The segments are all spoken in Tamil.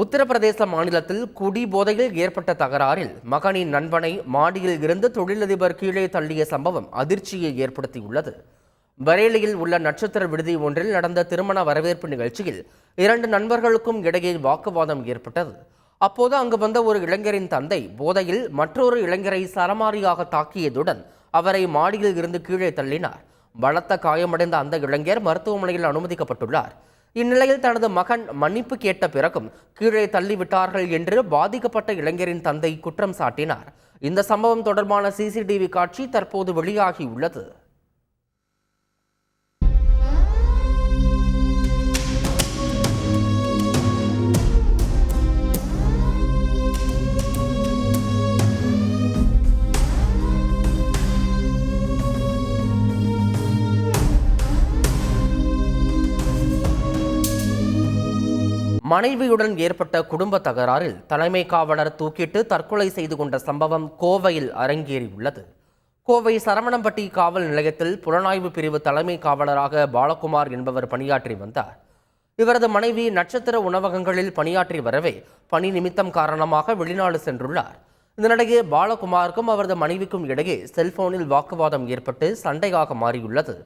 உத்தரப்பிரதேச மாநிலத்தில் குடி போதையில் ஏற்பட்ட தகராறில் மகனின் நண்பனை மாடியில் இருந்து தொழிலதிபர் கீழே தள்ளிய சம்பவம் அதிர்ச்சியை ஏற்படுத்தியுள்ளது. பரேலியில் உள்ள நட்சத்திர விடுதி ஒன்றில் நடந்த திருமண வரவேற்பு நிகழ்ச்சியில் இரண்டு நண்பர்களுக்கும் இடையே வாக்குவாதம் ஏற்பட்டது. அப்போது அங்கு வந்த ஒரு இளைஞரின் தந்தை போதையில் மற்றொரு இளைஞரை சரமாரியாக தாக்கியதுடன் அவரை மாடியில் இருந்து கீழே தள்ளினார். பலத்த காயமடைந்த அந்த இளைஞர் மருத்துவமனையில் அனுமதிக்கப்பட்டுள்ளார். இந்நிலையில் தனது மகன் மன்னிப்பு கேட்ட பிறகும் கீழே தள்ளிவிட்டார்கள் என்று பாதிக்கப்பட்ட இளைஞரின் தந்தை குற்றம் சாட்டினார். இந்த சம்பவம் தொடர்பான சிசிடிவி காட்சி தற்போது வெளியாகியுள்ளது. மனைவியுடன் ஏற்பட்ட குடும்ப தகராறில் தலைமை காவலர் தூக்கிட்டு தற்கொலை செய்து கொண்ட சம்பவம் கோவையில் அரங்கேறியுள்ளது. கோவை சரவணம்பட்டி காவல் நிலையத்தில் புலனாய்வு பிரிவு தலைமை காவலராக பாலகுமார் என்பவர் பணியாற்றி வந்தார். இவரது மனைவி நட்சத்திர உணவகங்களில் பணியாற்றி வரவே பணி நிமித்தம் காரணமாக வெளிநாடு சென்றுள்ளார். இதனிடையே பாலகுமாருக்கும் அவரது மனைவிக்கும் இடையே செல்போனில் வாக்குவாதம் ஏற்பட்டு சண்டையாக மாறியுள்ளது.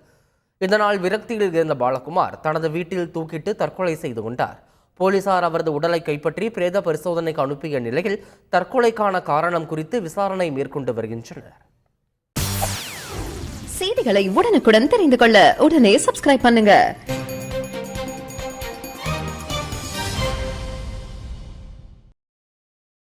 இதனால் விரக்தியில் இருந்த பாலகுமார் தனது வீட்டில் தூக்கிட்டு தற்கொலை செய்து கொண்டார். போலீசார் அவரது உடலை கைப்பற்றி பிரேத பரிசோதனைக்கு அனுப்பிய நிலையில் தற்கொலைக்கான காரணம் குறித்து விசாரணை மேற்கொண்டு வருகின்றனர். செய்திகளை உடனுக்குடன் தெரிந்து கொள்ள உடனே சப்ஸ்கிரைப் பண்ணுங்க.